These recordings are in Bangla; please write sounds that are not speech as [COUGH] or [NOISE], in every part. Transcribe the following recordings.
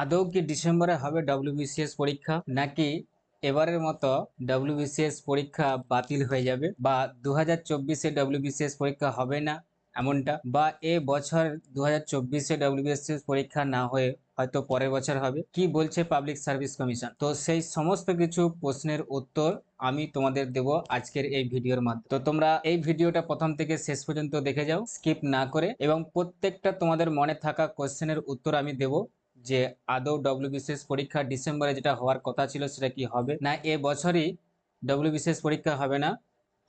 আদৌ কি ডিসেম্বরে হবে ডব্লিউবিসিএস পরীক্ষা, নাকি এবারের মতো ডব্লিউবিসিএস পরীক্ষা বাতিল হয়ে যাবে বা দু হাজার চব্বিশে ডব্লিউবিসিএস পরীক্ষা হবে না এমনটা? বা এ বছর দু হাজার চব্বিশে ডব্লিউবিসিএস পরীক্ষা না হয়ে হয়তো পরের বছর হবে? কি বলছে পাবলিক সার্ভিস কমিশন তো সেই সমস্ত কিছু প্রশ্নের উত্তর আমি তোমাদের দেব আজকের এই ভিডিওর মাধ্যমে। তো তোমরা এই ভিডিওটা প্রথম থেকে শেষ পর্যন্ত দেখে যাও, স্কিপ না করে, এবং প্রত্যেকটা তোমাদের মনে থাকা কোশ্চেনের উত্তর আমি দেব। যে আদৌ ডব্লিউবিসিএস পরীক্ষা ডিসেম্বরে যেটা হওয়ার কথা ছিল সেটা কি হবে? না, এ বছরই ডব্লিউ ডব্লিউবিসিএস পরীক্ষা হবে না।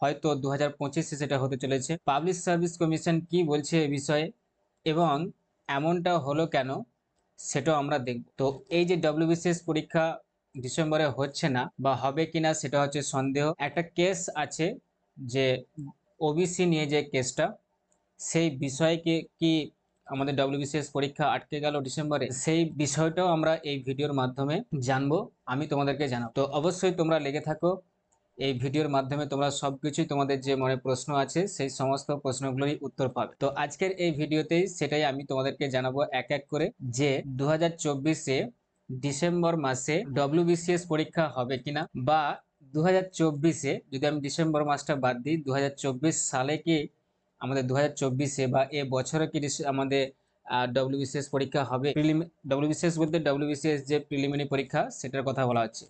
হয়তো দু হাজার পঁচিশে সেটা হতে চলেছে। পাবলিক সার্ভিস কমিশন কি বলছে এ বিষয়ে এবং এমনটা হলো কেন সেটাও আমরা দেখব। তো এই যে ডব্লিউবিসিএস পরীক্ষা ডিসেম্বরে হচ্ছে না বা হবে কিনা সেটা হচ্ছে সন্দেহ। একটা কেস আছে যে ওবিসি নিয়ে যে কেসটা সেই বিষয়কে কি আমাদের ডব্লিউবিসিএস পরীক্ষা আটকে গেল ডিসেম্বরে, সেই বিষয়টাও আমরা এই ভিডিওর মাধ্যমে জানব, আমি তোমাদেরকে জানাব। তো অবশ্যই তোমরা লেগে থাকো, এই ভিডিওর মাধ্যমে তোমরা সব কিছুই তোমাদের যে মনে প্রশ্ন আছে, সেই সমস্ত প্রশ্নগুলোরই উত্তর পাবে। তো আজকের এই ভিডিওতেই সেটাই আমি তোমাদেরকে জানাব এক এক করে, যে দু হাজার ডিসেম্বর মাসে ডব্লিউবিসিএস পরীক্ষা হবে কিনা, বা দু হাজার যদি আমি ডিসেম্বর মাসটা বাদ দিই দু হাজার চব্বিশ সালে কি আমাদের দু হাজার চব্বিশে বা এ বছরে কি আমাদের ডব্লিউবিসিএস পরীক্ষা হবে? ডব্লিউবিসিএস বলতে ডব্লিউবিসিএস যে প্রিলিমিনারি পরীক্ষা, সেটার কথা বলা হচ্ছে।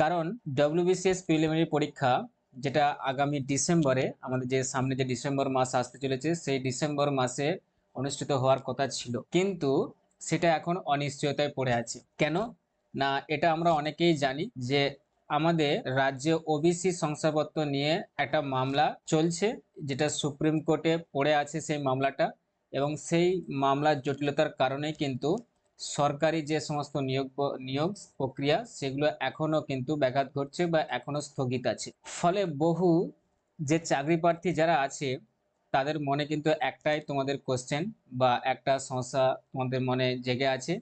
কারণ ডব্লিউবিসিএস প্রিলিমিনারি পরীক্ষা, যেটা আগামী ডিসেম্বরে, আমাদের যে সামনে যে ডিসেম্বর মাস আসতে চলেছে, সেই ডিসেম্বর মাসে অনুষ্ঠিত হওয়ার কথা ছিল। কিন্তু সেটা এখন অনিশ্চয়তায় পড়ে আছে। কেন? না, এটা আমরা অনেকেই জানি যে আমাদের রাজ্যে ওবিসি শংসাপত্র নিয়ে একটা মামলা চলছে, যেটা সুপ্রিম কোর্টে পড়ে আছে সেই মামলাটা। এবং সেই মামলার জটিলতার কারণে কিন্তু সরকারি যে সমস্ত নিয়োগ নিয়োগ প্রক্রিয়া, সেগুলো এখনও কিন্তু ব্যাঘাত ঘটছে বা এখনও স্থগিত আছে। ফলে বহু যে চাকরি প্রার্থী যারা আছে, তাদের মনে কিন্তু একটাই তোমাদের কোশ্চেন বা একটা সমস্যা তোমাদের মনে জেগে আছে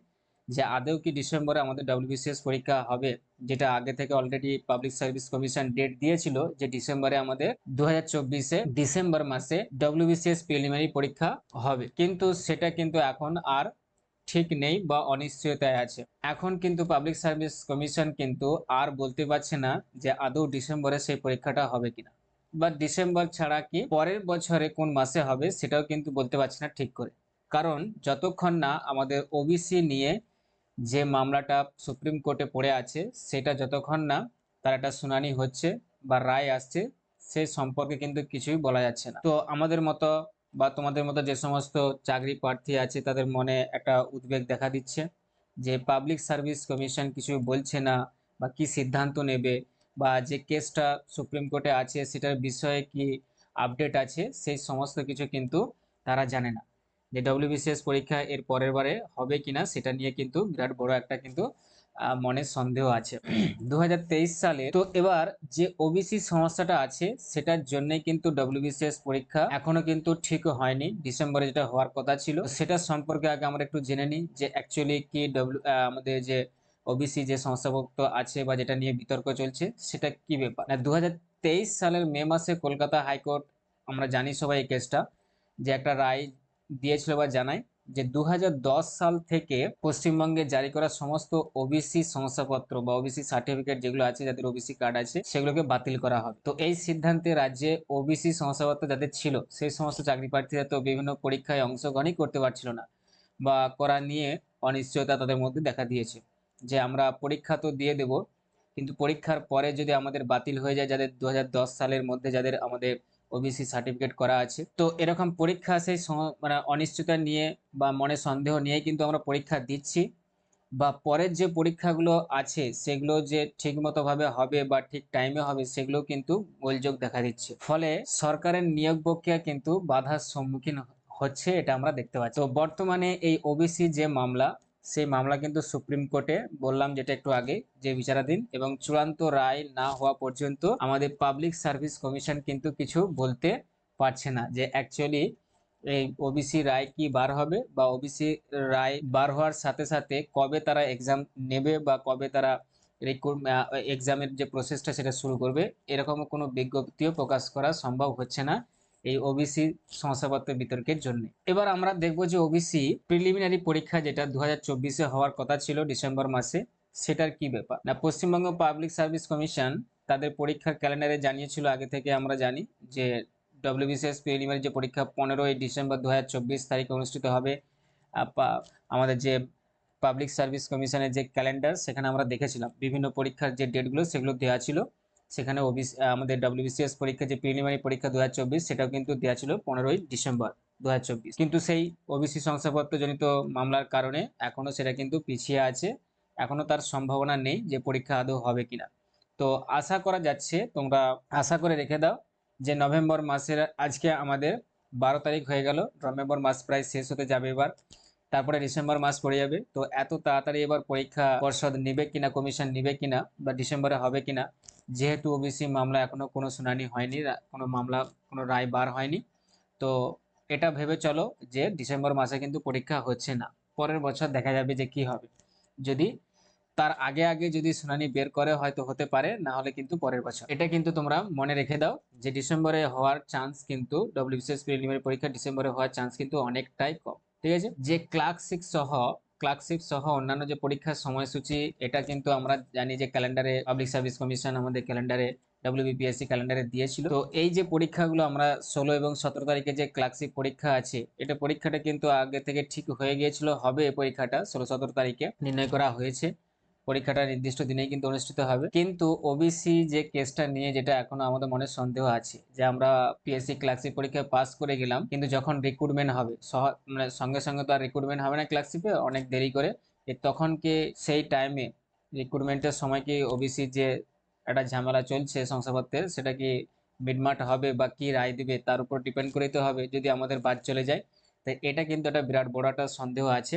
যে আদৌ কি ডিসেম্বরে আমাদের ডব্লিউবিসিএস পরীক্ষা হবে, যেটা আগে থেকে already public service commission date দিয়েছিল যে ডিসেম্বরে আমাদের দু চব্বিশে ডিসেম্বর মাসে ডব্লিউবিসিএস প্রিলিমিনারি পরীক্ষা হবে। কিন্তু সেটা কিন্তু এখন আর ঠিক নেই বা অনিশ্চয়তায় আছে। এখন কিন্তু পাবলিক সার্ভিস কমিশন কিন্তু আর বলতে পারছে না যে আদৌ ডিসেম্বরে সেই পরীক্ষাটা হবে কিনা। বা ডিসেম্বর ছাড়া কি পরের বছরে কোন মাসে হবে সেটাও কিন্তু বলতে পারছে না ঠিক করে। কারণ যতক্ষণ না আমাদের ওবিসি নিয়ে যে মামলাটা সুপ্রিম কোর্টে পড়ে আছে, সেটা যতক্ষণ না তার একটা শুনানি হচ্ছে বা রায় আসছে, সে সম্পর্কে কিন্তু কিছুই বলা যাচ্ছে না। তো আমাদের মতো বা তোমাদের মতো যে সমস্ত চাকরি প্রার্থী আছে, তাদের মনে একটা উদ্বেগ দেখা দিচ্ছে যে পাবলিক সার্ভিস কমিশন কিছু বলছে না বা কি সিদ্ধান্ত নেবে বা যে কেসটা সুপ্রিম কোর্টে আছে, সেটার বিষয়ে কি আপডেট আছে, সেই সমস্ত কিছু কিন্তু তারা জানে না। যে ডব্লিউবিসিএস পরীক্ষা এর পরের বারে হবে কিনা সেটা নিয়ে কিন্তু বিরাট বড় একটা কিন্তু মনে সন্দেহ আছে। [CLEARS THROAT] দু হাজার তেইশ সালে তো এবার যে ওবিসি সমস্যাটা আছে সেটার জন্যই কিন্তু ডব্লিউবিসিএস পরীক্ষা এখনও কিন্তু ঠিক হয়নি। ডিসেম্বরে যেটা হওয়ার কথা ছিল সেটা সম্পর্কে আগে আমরা একটু জেনে নিই যে অ্যাকচুয়ালি কি ডব্লিউ আমাদের যে ওবিসি যে সংস্থাভুক্ত আছে বা যেটা নিয়ে বিতর্ক চলছে সেটা কি ব্যাপার? দু সালের মে মাসে কলকাতা হাইকোর্ট, আমরা জানি সবাই এই কেসটা যে একটা রায় দিয়েছিল বা জানায় যে দু হাজার দশ সাল থেকে পশ্চিমবঙ্গে জারি করা সমস্ত ওবিসি শংসাপত্র বা ওবিসি সার্টিফিকেট যেগুলো আছে, যাদের ওবিসি কার্ড আছে, সেগুলোকে বাতিল করা হবে। তো এই সিদ্ধান্তে রাজ্যে ওবিসি শংসাপত্র যাদের ছিল, সেই সমস্ত চাকরি প্রার্থীরা তো বিভিন্ন পরীক্ষায় অংশগ্রহণই করতে পারছিল না বা করা নিয়ে অনিশ্চয়তা তাদের মধ্যে দেখা দিয়েছে যে আমরা পরীক্ষা তো দিয়ে দেব, কিন্তু পরীক্ষার পরে যদি আমাদের বাতিল হয়ে যায় যাদের দু হাজার দশ সালের মধ্যে, যাদের আমাদের ওবিসি সার্টিফিকেট করা আছে। তো এরকম পরীক্ষা সেই মানে অনিশ্চয়তা নিয়ে বা মনে সন্দেহ নিয়ে কিন্তু আমরা পরীক্ষা দিচ্ছি। বা পরের যে পরীক্ষাগুলো আছে, সেগুলো যে ঠিকমতো ভাবে হবে বা ঠিক টাইমে হবে, সেগুলো কিন্তু গোলযোগ দেখা দিচ্ছে। ফলে সরকারের নিয়োগ প্রক্রিয়া কিন্তু বাধার সম্মুখীন হচ্ছে, এটা আমরা দেখতে পাচ্ছি। তো বর্তমানে এই ওবিসি যে মামলা সেই মামলা কিন্তু সুপ্রিম কোর্টে, বললাম যেটা একটু আগে, যে বিচারাধীন এবং চূড়ান্ত রায় না হওয়া পর্যন্ত আমাদের পাবলিক সার্ভিস কমিশন কিন্তু কিছু বলতে পারছে না যে অ্যাকচুয়ালি এই ওবিসি রায় কি বার হবে বা ওবিসি রায় বার হওয়ার সাথে সাথে কবে তারা এক্সাম নেবে বা কবে তারা এক্সামের যে প্রসেসটা সেটা শুরু করবে এরকম কোনো বিজ্ঞপ্তিও প্রকাশ করা সম্ভব হচ্ছে না। এই ওবিসি শংসাপত্র বিতর্কের জন্য। এবার আমরা দেখব যে ওবিসি প্রিলিমিনারি পরীক্ষা যেটা দু হাজার হওয়ার কথা ছিল ডিসেম্বর মাসে, সেটার কি ব্যাপার? না, পশ্চিমবঙ্গ পাবলিক সার্ভিস কমিশন তাদের পরীক্ষার ক্যালেন্ডারে জানিয়েছিল, আগে থেকে আমরা জানি, যে ডব্লিউবিসিএস প্রিলিমিনারি যে পরীক্ষা পনেরোই ডিসেম্বর দু হাজার চব্বিশ তারিখে অনুষ্ঠিত হবে আমাদের যে পাবলিক সার্ভিস কমিশনের যে ক্যালেন্ডার, সেখানে আমরা দেখেছিলাম। বিভিন্ন পরীক্ষার যে ডেটগুলো, সেগুলো দেওয়া ছিল। সেখানে ওবিসি আমাদের ডব্লিউবিসিএস পরীক্ষা, যে প্রিলিমিনারি পরীক্ষা দু সেটাও কিন্তু দেওয়া ছিল পনেরোই ডিসেম্বর দুহাজার চব্বিশ। কিন্তু সেই ওবিসি শংসাপত্রজনিত মামলার কারণে এখনও সেটা কিন্তু পিছিয়ে আছে। এখনও তার সম্ভাবনা নেই যে পরীক্ষা আদৌ হবে কিনা। তো আশা করা যাচ্ছে, তোমরা আশা করে রেখে দাও যে নভেম্বর মাসের, আজকে আমাদের বারো তারিখ হয়ে গেল, নভেম্বর মাস প্রায় শেষ হতে যাবে এবার, তারপরে ডিসেম্বর মাস পড়ে যাবে। তো এত তাড়াতাড়ি এবার পরীক্ষা পর্ষদ নিবে কিনা, কমিশন নিবে কিনা বা ডিসেম্বরে হবে কিনা যেহেতু ওবিসি মামলা এখনও কোনো শুনানি হয়নি কোনো মামলা, কোনো রায় বার হয়নি। তো এটা ভেবে চলো যে ডিসেম্বর মাসে কিন্তু পরীক্ষা হচ্ছে না। পরের বছর দেখা যাবে যে কি হবে। যদি তার আগে আগে যদি শুনানি বের করে হয়তো হতে পারে, না হলে কিন্তু পরের বছর। এটা কিন্তু তোমরা মনে রেখে দাও যে ডিসেম্বরে হওয়ার চান্স কিন্তু ডব্লিউবিসিএস প্রিলিমিনারি পরীক্ষা ডিসেম্বরে হওয়ার চান্স কিন্তু অনেকটাই কম। ঠিক আছে? যে ক্লার্কশিপ সহ ক্লার্কশিপ সহ অন্যান্য যে পরীক্ষার সময়সূচি, এটা কিন্তু আমরা জানি যে ক্যালেন্ডারে পাবলিক সার্ভিস কমিশন আমাদের ক্যালেন্ডারে ডব্লিউবিপিএসসি ক্যালেন্ডারে দিয়েছিল। তো এই যে পরীক্ষাগুলো আমরা ষোলো এবং সতেরো তারিখে যে ক্লার্কশিপ পরীক্ষা আছে, এটা পরীক্ষাটা কিন্তু আগে থেকে ঠিক হয়ে গিয়েছিল, হবে এই পরীক্ষাটা ষোলো সতেরো তারিখে নির্ণয় করা হয়েছে। পরীক্ষাটা নির্দিষ্ট দিনেই কিন্তু অনুষ্ঠিত হবে। কিন্তু ওবিসি যে কেসটা নিয়ে যেটা এখনও আমাদের মনে সন্দেহ আছে, যে আমরা পিএসসি ক্লার্কশিপ পরীক্ষায় পাস করে গেলাম, কিন্তু যখন রিক্রুটমেন্ট হবে মানে সঙ্গে সঙ্গে তো আর রিক্রুটমেন্ট হবে না ক্লার্কশিপে অনেক দেরি করে, এ তখন কি সেই টাইমে রিক্রুটমেন্টের সময় কি ওবিসি যে একটা ঝামেলা চলছে শংসাপত্রের, সেটা কি মিটমাট হবে বা কি রায় দিবে, তার উপর ডিপেন্ড করেই হবে, যদি আমাদের বাদ চলে যায়। তাই এটা কিন্তু একটা বিরাট বড় একটা সন্দেহ আছে।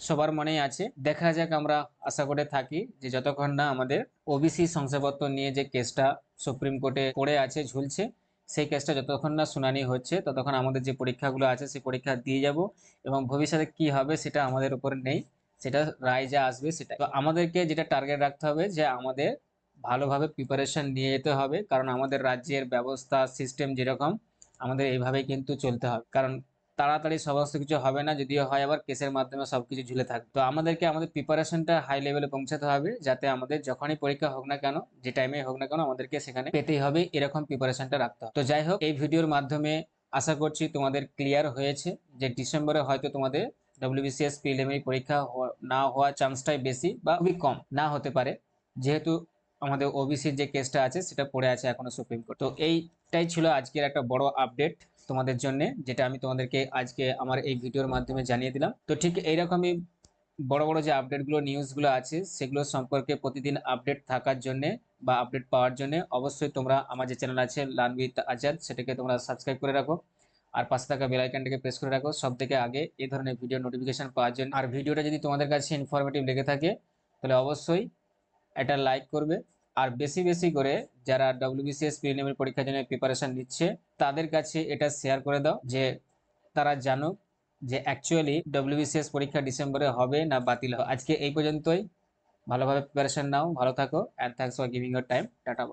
সবার মনেই আছে। দেখা যাক আমরা আশা করে থাকি যে যতক্ষণ না আমাদের ওবিসি শংসাপত্র নিয়ে যে কেসটা সুপ্রিম কোর্টে পড়ে আছে, ঝুলছে, সেই কেসটা যতক্ষণ না শুনানি হচ্ছে, ততক্ষণ আমাদের যে পরীক্ষাগুলো আছে সেই পরীক্ষা দিয়ে যাব এবং ভবিষ্যতে কি হবে সেটা আমাদের উপরে নেই, সেটা রায় যা আসবে সেটা তো আমাদেরকে যেটা টার্গেট রাখতে হবে যে আমাদের ভালোভাবে প্রিপারেশন নিয়ে যেতে হবে, কারণ আমাদের রাজ্যের ব্যবস্থা সিস্টেম যেরকম, আমাদের এইভাবেই কিন্তু চলতে হবে। কারণ তাড়াতাড়ি সমস্ত কিছু হবে না, যদিও হয় আবার কেসের মাধ্যমে সবকিছু ঝুলে থাকবে তো আমাদেরকে আমাদের প্রিপারেশনটা হাই লেভেলে পৌঁছাতে হবে, যাতে আমাদের যখনই পরীক্ষা হোক না কেন, যে টাইমে হোক না কেন, আমাদেরকে সেখানে পেতেই হবে, এরকম প্রিপারেশনটা রাখতে হবে। তো যাই হোক, এই ভিডিওর মাধ্যমে আশা করছি তোমাদের ক্লিয়ার হয়েছে যে ডিসেম্বরে হয়তো তোমাদের ডব্লিউবিসিএস প্রিলিমিনারি পরীক্ষা না হওয়ার চান্সটাই বেশি বা খুবই কম, না হতে পারে। যেহেতু আমাদের ওবিসির যে কেসটা আছে, সেটা পড়ে আছে এখনও সুপ্রিম কোর্ট তো এইটাই ছিল আজকের একটা বড় আপডেট তোমাদের জন্য, যেটা আমি তোমাদেরকে আজকে আমার এই ভিডিওর মাধ্যমে জানিয়ে দিলাম। তো ঠিক এইরকমই বড় বড় যে আপডেটগুলো, নিউজগুলো আছে, সেগুলো সম্পর্কে প্রতিদিন আপডেট থাকার জন্য বা আপডেট পাওয়ার জন্য অবশ্যই তোমরা আমার যে চ্যানেল আছে উইথ আজাদ সেটাকে তোমরা সাবস্ক্রাইব করে রাখো। আর পাশে থাকা বেল আইকনটাকে প্রেস করে রাখো। সব থেকে আগে এই ধরনের ভিডিও নোটিফিকেশন পাওয়ার জন্য। আর ভিডিওটা যদি তোমাদের কাছে ইনফরমেটিভ লেগে থাকে, তাহলে অবশ্যই এটা লাইক করবে। আর বেশি বেশি করে যারা ডব্লিউবিসিএস প্রিলিমিনারি পরীক্ষার জন্য প্রিপারেশন নিচ্ছে, তাদের কাছে এটা শেয়ার করে দাও যে তারা জানুক যে অ্যাকচুয়ালি ডব্লিউবিসিএস পরীক্ষা ডিসেম্বরে হবে না বাতিল হবে। আজকে এই পর্যন্তই। ভালোভাবে প্রিপারেশন নাও, ভালো থাকো and thanks for giving your time tata.